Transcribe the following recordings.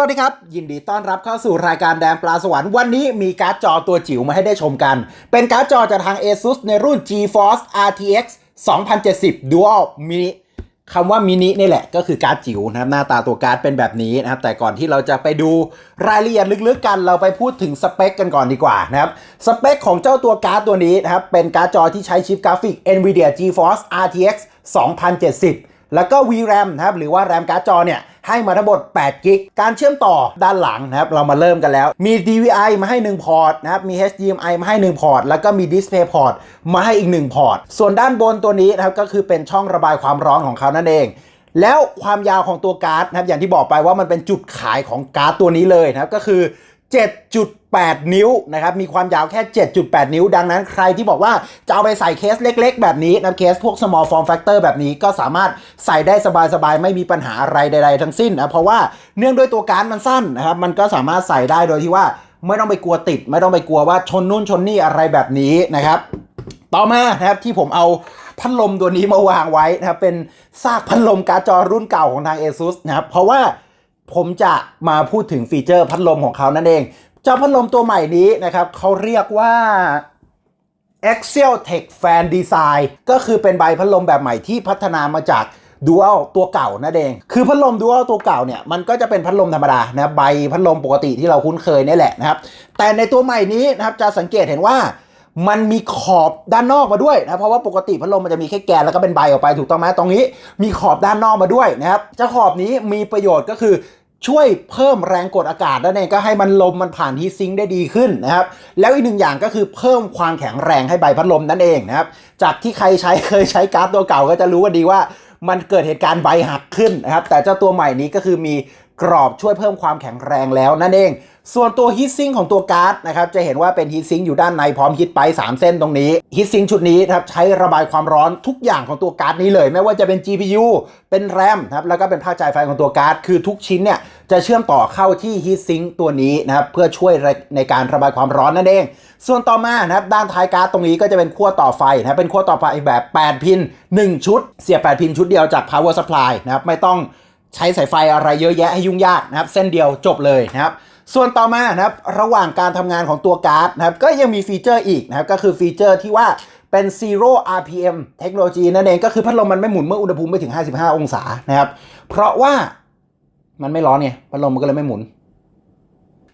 วัสดีครับ ยินดีต้อนรับเข้าสู่รายการแดนปลาสวรรค์วันนี้มีการ์ดจอตัวจิ๋วมาให้ได้ชมกัน เป็นการ์ดจอจากทาง ASUS ในรุ่น GeForce RTX 2070 Dual Mini คำว่ามินินี่แหละก็คือการ์ดจิ๋วนะครับหน้าตาตัวการ์ดเป็นแบบนี้นะครับแต่ก่อนที่เราจะไปดูรายละเอียดลึกๆกันเราไปพูดถึงสเปคกันก่อนดีกว่านะครับสเปคของเจ้าตัวการ์ดตัวนี้นะครับเป็นการ์ดจอที่ใช้ชิปกราฟิก NVIDIA GeForce RTX 2070 แล้วก็ VRAM นะครับหรือว่า RAM การ์ดจอเนี่ยให้มาทั้งหมด8กิกการเชื่อมต่อด้านหลังนะครับเรามาเริ่มกันแล้ว มี DVI มาให้ 1 พอร์ตนะครับมี HDMI มาให้ 1 พอร์ต แล้วก็มี Display Port มาให้อีก 1 พอร์ต ส่วนด้านบนตัวนี้นะครับก็คือเป็นช่องระบายความร้อนของเขานั่นเองแล้วความยาวของตัวการ์ดนะครับอย่างที่บอกไปว่ามันเป็นจุดขายของการ์ดตัวนี้เลยนะครับก็คือ 7.8 นิ้วนะครับมีความยาวแค่ 7.8 นิ้ว ดังนั้นใครที่บอกว่าจะเอาไปใส่เคสเล็กๆ แบบนี้นะเคสพวก small form factor แบบนี้ก็สามารถใส่ได้สบายๆ ไม่มีปัญหาอะไรใด ๆ ทั้งสิ้นนะเพราะว่าเนื่องด้วยตัวการ์ดมันสั้นนะครับมันก็สามารถใส่ได้โดยที่ว่าไม่ต้องไปกลัวติด ไม่ต้องไปกลัวว่าชนนู่นชนนี่อะไรแบบนี้นะครับต่อมานะครับที่ผมเอาพัดลมตัวนี้มาวางไว้นะครับเป็นซากพัดลมการ์ดจอรุ่นเก่าของทาง ASUS นะครับเพราะว่าผมจะมาพูดถึงฟีเจอร์พัดลมของเขานั่นเอง เจ้าพัดลมตัวใหม่นี้นะครับเขาเรียกว่า Axial Tech Fan Design ก็คือเป็นใบพัดลมแบบใหม่ที่พัฒนามาจาก Dual ตัวเก่านั่นเอง คือพัดลม Dual ตัวเก่าเนี่ย มันก็จะเป็นพัดลมธรรมดานะใบพัดลมปกติที่เราคุ้นเคยนี่แหละนะครับ แต่ในตัวใหม่นี้นะครับจะสังเกตเห็นว่ามันมีขอบด้านนอกมาด้วยนะเพราะว่าปกติพัดลมมันจะมีแค่แกนแล้วก็เป็นใบออกไปถูกต้องไหมตรงนี้ มีขอบด้านนอกมาด้วยนะครับเจ้าขอบนี้มีประโยชน์ก็คือ ช่วยเพิ่มแรงกดอากาศนั่นเองก็ให้มันลมมันผ่านฮีทซิงค์ได้ดีขึ้นนะครับ แล้วอีกหนึ่งอย่างก็คือเพิ่มความแข็งแรงให้ใบพัดลมนั่นเองนะครับ จากที่ใครใช้เคยใช้การ์ดตัวเก่าก็จะรู้กันดีว่ามันเกิดเหตุการณ์ใบหักขึ้นนะครับ แต่เจ้าตัวใหม่นี้ก็คือมีกรอบช่วยเพิ่มความแข็งแรงแล้วนั่นเอง ส่วนตัวฮีทซิงของตัวการ์ดนะครับจะเห็นว่าเป็นฮีทซิงอยู่ด้านในพร้อมฮีทไป 3 เส้นตรงนี้ฮีทซิงชุดนี้ครับใช้ระบายความร้อนทุกอย่างของตัวการ์ดนี้เลย ไม่ว่าจะเป็น GPU เป็น RAM นะครับแล้วก็เป็นภาคจ่ายไฟของตัวการ์ดคือทุกชิ้นเนี่ยจะเชื่อมต่อเข้าที่ฮีทซิงตัวนี้นะครับเพื่อช่วยในการระบายความร้อนนั่นเอง ส่วนต่อมานะครับด้านท้ายการ์ดตรงนี้ก็จะเป็นขั้วต่อไฟนะครับเป็นขั้วต่อไฟแบบ 8 พิน 1 ชุด เสียบ 8 พินชุดเดียวจาก power supply นะครับไม่ต้องใช้สายไฟอะไรเยอะแยะให้ยุ่งยากนะครับเส้นเดียวจบเลยนะครับ ส่วนต่อมานะครับระหว่างการทำงานของตัวการ์ดนะครับก็ยังมีฟีเจอร์อีกนะครับก็คือฟีเจอร์ที่ว่าเป็น zero RPM เทคโนโลยีนั่นเองก็คือพัดลมมันไม่หมุนเมื่ออุณหภูมิไม่ถึง 55 องศานะครับเพราะว่ามันไม่ร้อนไงพัดลมมันก็เลยไม่หมุน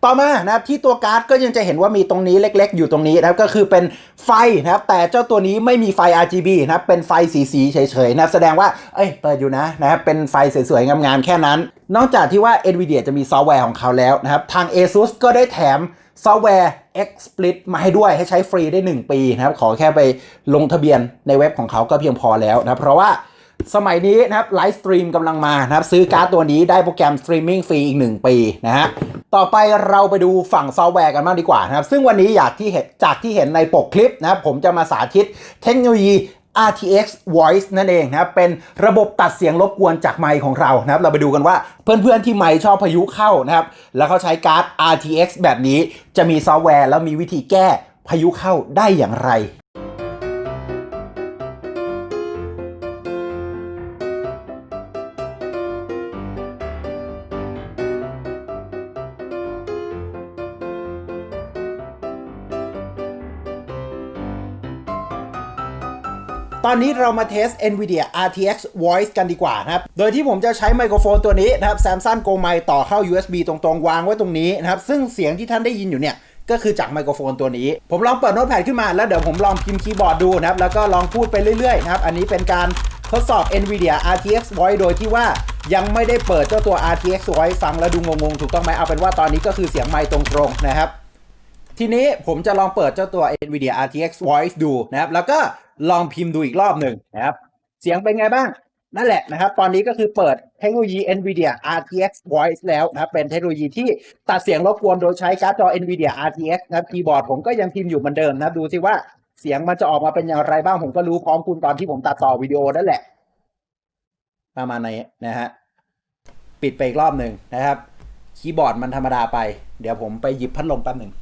ต่อมานะครับที่ตัวการ์ดก็ยังจะเห็นว่ามีตรงนี้เล็กๆ อยู่ตรงนี้นะครับก็คือเป็นไฟนะครับแต่เจ้าตัวนี้ไม่มีไฟ RGB นะครับเป็นไฟสีๆเฉยๆนะครับแสดงว่าเอ้ยเปิดอยู่นะนะครับเป็นไฟสวยๆงามๆแค่นั้น นอกจากที่ว่า NVIDIA จะมีซอฟต์แวร์ของเขาแล้วนะครับทาง ASUS ก็ได้แถมซอฟต์แวร์ XSplit มาให้ด้วยให้ใช้ฟรีได้ 1 ปีนะครับขอแค่ไปลงทะเบียนในเว็บของเขาก็เพียงพอแล้วนะครับเพราะว่า สมัยนี้นะครับไลฟ์สตรีมกำลังมานะครับซื้อการ์ดตัวนี้ได้โปรแกรมสตรีมมิ่งฟรีอีก 1 ปีนะฮะต่อไปเราไปดูฝั่งซอฟต์แวร์กันบ้างดีกว่านะครับ ซึ่งวันนี้อยากที่เห็นจากที่เห็นในปกคลิปนะครับผมจะมาสาธิตเทคโนโลยี RTX Voice นั่นเองนะครับเป็นระบบตัดเสียงรบกวนจากไมค์ของเรานะครับ เราไปดูกันว่าเพื่อนๆที่ไมค์ชอบพายุเข้านะครับ แล้วเขาใช้การ์ด RTX แบบนี้จะมีซอฟต์แวร์แล้วมีวิธีแก้พายุเข้าได้อย่างไร ตอนนี้เรามาเทส NVIDIA RTX Voice กันดีกว่านะครับ โดยที่ผมจะใช้ไมโครโฟนตัวนี้นะครับ Samsung Go Mic ต่อเข้า USB ตรงๆ วางไว้ตรงนี้นะครับ ซึ่งเสียงที่ท่านได้ยินอยู่เนี่ยก็คือจากไมโครโฟนตัวนี้ ผมลองเปิดโน้ตแพดขึ้นมาแล้วเดี๋ยวผมลองพิมพ์คีย์บอร์ดดูนะครับ แล้วก็ลองพูดไปเรื่อยๆนะครับ อันนี้เป็นการทดสอบ NVIDIA RTX Voice โดยที่ว่ายังไม่ได้เปิดเจ้าตัว RTX Voice ฟังแล้วดูงงๆ ถูกต้องไหมเอาเป็นว่าตอนนี้ก็คือเสียงไมค์ตรงๆนะครับ ทีนี้ผมจะลองเปิดเจ้าตัว NVIDIA RTX Voice ดูนะครับ แล้วก็ ลองพิมพ์ดูอีกรอบหนึ่งนะครับ เสียงเป็นไงบ้าง นั่นแหละนะครับ ตอนนี้ก็คือเปิดเทคโนโลยี NVIDIA RTX Voice แล้วนะครับ เป็นเทคโนโลยีที่ตัดเสียงรบกวนโดยใช้การ์ดจอ NVIDIA RTX นะครับคีย์บอร์ดผมก็ยังพิมพ์อยู่เหมือนเดิมนะครับดูสิว่าเสียงมันจะออกมาเป็นอย่างไรบ้างผมก็รู้พร้อมคุณตอนที่ผมตัดต่อวิดีโอนั่นแหละ ประมาณนี้นะฮะปิดไปอีกรอบหนึ่งนะครับ คีย์บอร์ดมันธรรมดาไป เดี๋ยวผมไปหยิบพัดลมแป๊บหนึ่ง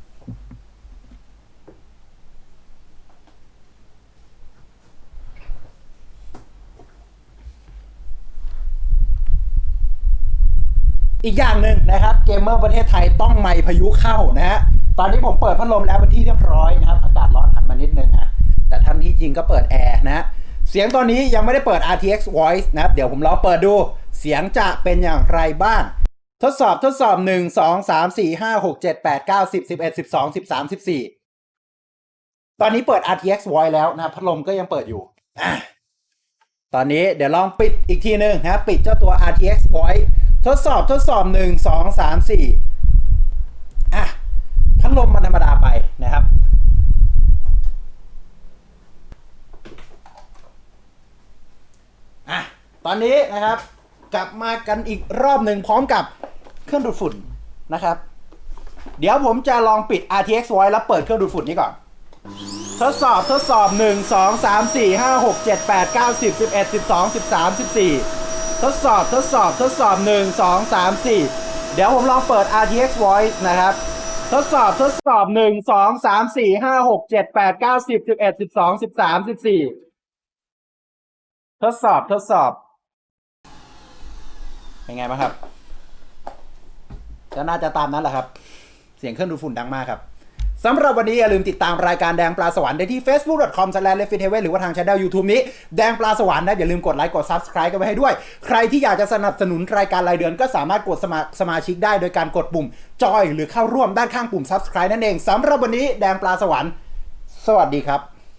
อีกอย่างหนึ่งนะครับเกมเมอร์ประเทศไทยต้องไม่พายุเข้านะฮะตอนนี้ผมเปิดพัดลมแล้วเป็นที่เรียบร้อยนะครับอากาศร้อนหันมานิดนึงอะแต่ท่านที่จริงก็เปิดแอร์นะฮะเสียงตอนนี้ยังไม่ได้เปิด RTX Voice นะครับเดี๋ยวผมลองเปิดดูเสียงจะเป็นอย่างไรบ้าง ทดสอบทดสอบ 1 2 3 4 5 6 7 8 9 10 11 12 13 14 ตอนนี้เปิด RTX Voice แล้วนะพัดลมก็ยังเปิดอยู่ตอนนี้เดี๋ยวลองปิดอีกทีหนึ่งนะปิดเจ้าตัว RTX Voice ทดสอบทดสอบ 1 2 3 4อะพัดลมมันธรรมดาไปนะครับอะตอนนี้นะครับ กลับมากันอีกรอบหนึ่งพร้อมกับเครื่องดูดฝุ่นนะครับ เดี๋ยวผมจะลองปิด RTX Voice แล้วเปิดเครื่องดูดฝุ่นนี้ก่อน ทดสอบทดสอบ 1 2 3 4 5 6 7 8 9 10 11 12 13 14 ทดสอบทดสอบทดสอบ 1 2 3 4 เดี๋ยวผมลองเปิด RTX Voice นะครับ ทดสอบทดสอบ 1 2 3 4 5 6 7 8 9 10 11 12 13 14 ทดสอบทดสอบ เป็นไงบ้างครับก็น่าจะตามนั้นแหละครับ เสียงเครื่องดูดฝุ่นดังมากครับ สำหรับวันนี้อย่าลืมติดตามรายการแดงปลาสวรรค์ได้ที่ facebook.com s l a s h l e f i t h e v e n หรือว่าทางช่อง YouTube นี้แดงปลาสวรรค์นะอย่าลืมกดไลค์กด subscribe กันไว้ให้ด้วย ใครที่อยากจะสนับสนุนรายการรายเดือนก็สามารถกดสมาสมาชิกได้โดยการกดปุ่มจอยหรือเข้าร่วมด้านข้างปุ่ม subscribe นั่นเองสำหรับวันนี้แดงปลาสวรรค์ สวัสดีครับ